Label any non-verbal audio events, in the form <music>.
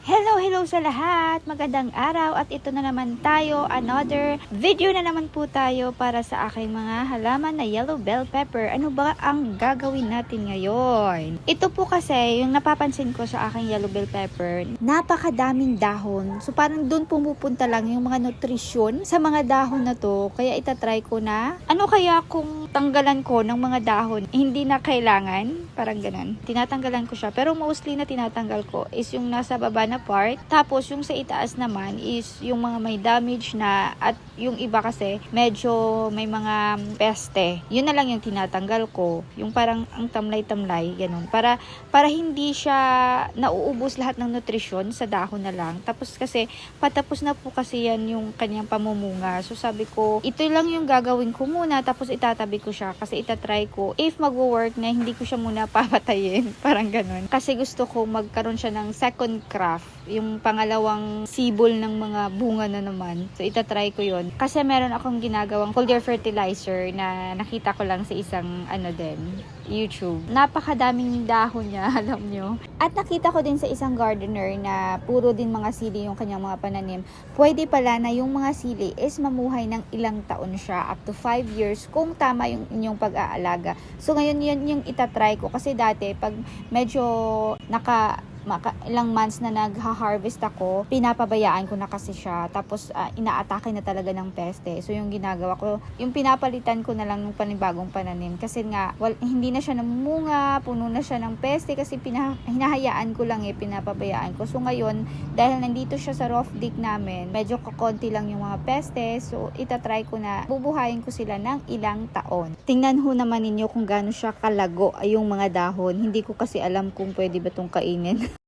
Hello, hello sa lahat! Magandang araw at ito na naman tayo, another video na naman po tayo para sa aking mga halaman na yellow bell pepper. Ano ba ang gagawin natin ngayon? Ito po kasi, yung napapansin ko sa aking yellow bell pepper, napakadaming dahon. So parang doon pumupunta lang yung mga nutrisyon sa mga dahon na to. Kaya itatry ko na, ano kaya kung tanggalan ko ng mga dahon, hindi na kailangan, parang ganun. Tinatanggalan ko siya. Pero mostly na tinatanggal ko is yung nasa baba na part. Tapos yung sa itaas naman is yung mga may damage na at yung iba kasi medyo may mga peste. Yun na lang yung tinatanggal ko. Yung parang ang tamlay-tamlay, ganun. Para, para hindi siya nauubos lahat ng nutrisyon sa dahon na lang. Tapos kasi patapos na po kasi yan yung kanyang pamumunga. So sabi ko, ito lang yung gagawin ko muna tapos itatabi ko siya kasi itatry ko if magwo-work na hindi ko siya muna <laughs> papatayin. Parang ganun. Kasi gusto ko magkaroon siya ng second craft. Yung pangalawang sibol ng mga bunga na naman. So itatry ko yon Kasi meron akong ginagawang foliar fertilizer na nakita ko lang sa isang ano din, YouTube. Napakadaming dahon niya, <laughs> alam nyo. At nakita ko din sa isang gardener na puro din mga sili yung kanyang mga pananim. Pwede pala na yung mga sili is mamuhay ng ilang taon siya, up to 5 years, kung tama yung inyong pag-aalaga. So ngayon yun yung itatry ko. Kasi dati, pag medyo naka maka, ilang months na nagha-harvest ako, pinapabayaan ko na kasi siya. Tapos, ah, inaatake na talaga ng peste. So, yung ginagawa ko, yung pinapalitan ko na lang ng panibagong pananim. Kasi nga, wal, hindi na siya namunga, puno na siya ng peste kasi pina, hinahayaan ko lang eh, pinapabayaan ko. So, ngayon, dahil nandito siya sa rough dig namin, medyo kakonti lang yung mga peste. So, itatry ko na bubuhayin ko sila ng ilang taon. Tingnan ho naman ninyo kung gaano siya kalago yung mga dahon. Hindi ko kasi alam kung pwede ba itong kainin. <laughs>